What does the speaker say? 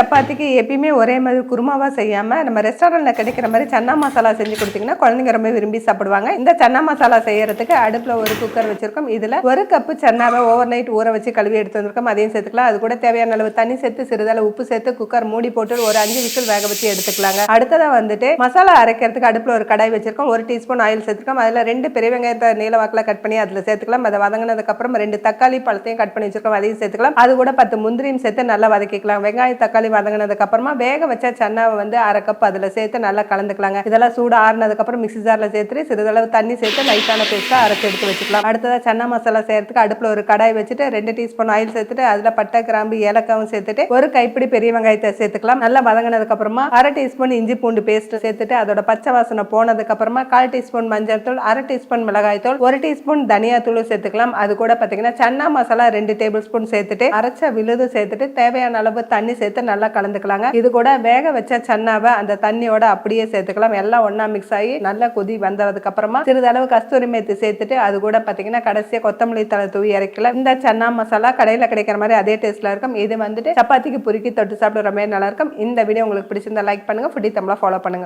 சப்பாத்திக்கு எப்பயுமே ஒரே மாதிரி குருமாவாக செய்யாமல் நம்ம ரெஸ்டாரண்ட்டில் கிடைக்கிற மாதிரி சன்னா மசாலா செஞ்சு கொடுத்தீங்கன்னா குழந்தைங்க ரொம்ப விரும்பி சாப்பிடுவாங்க. இந்த சன்னா மசாலா செய்யறதுக்கு அடுப்பில் ஒரு குக்கர் வச்சிருக்கோம். இதில் ஒரு கப்பு சன்னாவை ஓவர் நைட் ஊற வச்சு கழுவி எடுத்து வந்திருக்கோம். அதையும் சேர்த்துக்கலாம். அது கூட தேவையான அளவு தண்ணி சேர்த்து சிறிதளவு உப்பு சேர்த்து குக்கர் மூடி போட்டு ஒரு அஞ்சு விசில் வேக வச்சு எடுத்துக்கலாங்க. அடுத்ததாக வந்துட்டு மசாலா அரைக்கிறதுக்கு அடுப்பில் ஒரு கடாய் வச்சிருக்கோம். ஒரு டீஸ்பூன் ஆயில் சேர்த்துக்கோம். அதில் ரெண்டு பெரிய வெங்காயத்தை நீல வாக்கில் கட் பண்ணி அதில் சேர்த்துக்கலாம். அதை வதங்கினதுக்கப்புறம் ரெண்டு தக்காளி பழத்தையும் கட் பண்ணி வச்சிருக்கோம். அதையும் சேர்த்துக்கலாம். அது கூட பத்து முந்திரியும் சேர்த்து நல்லா வதக்கிக்கலாம். வெங்காயம் தக்காளி வதங்கினதுக்கு அப்புறமா வேக வச்ச சன்னாவை வந்து அரை கப் அதில் சேர்த்து நல்லா கலந்துக்கலாங்க. இதெல்லாம் சூடு ஆறுனதுக்கு அப்புறம் மிக்ஸி ஜார்ல சேர்த்து சிறிதளவு தண்ணி சேர்த்து லைட்டான பேஸ்ட்டாக அரைச்சி எடுத்து வச்சுக்கலாம். அடுத்ததாக சன்னா மசாலா செய்கிறதுக்கு அடுப்பில் ஒரு கடாய் வச்சுட்டு ரெண்டு டீஸ்பூன் ஆயில் சேர்த்துட்டு அதில் பட்டை கிராம்பு ஏலக்காவும் சேர்த்துட்டு ஒரு கைப்பிடி பெரிய வெங்காயத்தை சேர்த்துக்கலாம். நல்லா வதங்கினதுக்கு அப்புறமா அரை டீஸ்பூன் இஞ்சி பூண்டு பேஸ்ட் சேர்த்துட்டு அதோட பச்சை வாசனை போனதுக்கு அப்புறமா கால் டீஸ்பூன் மஞ்சள் தூள் அரை டீஸ்பூன் மிளகாய் தூள் ஒரு டீஸ்பூன் தனியா தூள் சேர்த்துக்கலாம். அது கூட பார்த்தீங்கன்னா சன்னா மசாலா ரெண்டு டேபிள் ஸ்பூன் சேர்த்துட்டு அரைச்ச விழுது சேர்த்துட்டு தேவையான அளவு தண்ணி சேர்த்து நல்லா நல்லா கலந்துக்கலாங்க. இது கூட வேக வச்ச சன்னாவை அந்த தண்ணியோட அப்படியே சேர்த்துக்கலாம். எல்லாம் ஒன்றா மிக்ஸ் ஆகி நல்லா கொதி வந்ததுக்கு அப்புறமா சிறிதளவு கஸ்தூரி மேத்தி சேர்த்துட்டு அது கூட பாத்தீங்கன்னா கடைசியா கொத்தமல்லி தலை தூவி இறக்கலாம் இந்த சன்னா மசாலா கடையில கிடைக்கிற மாதிரி அதே டேஸ்ட்ல இருக்கும். இது வந்துட்டு சப்பாத்திக்கு புரிக்கி தொட்டு சாப்பிடுற மாதிரி நல்லா இருக்கும். இந்த வீடியோ உங்களுக்கு பிடிச்சிருந்தா லைக் பண்ணுங்க. ஃபுட்டி தமிழா ஃபாலோ பண்ணுங்க.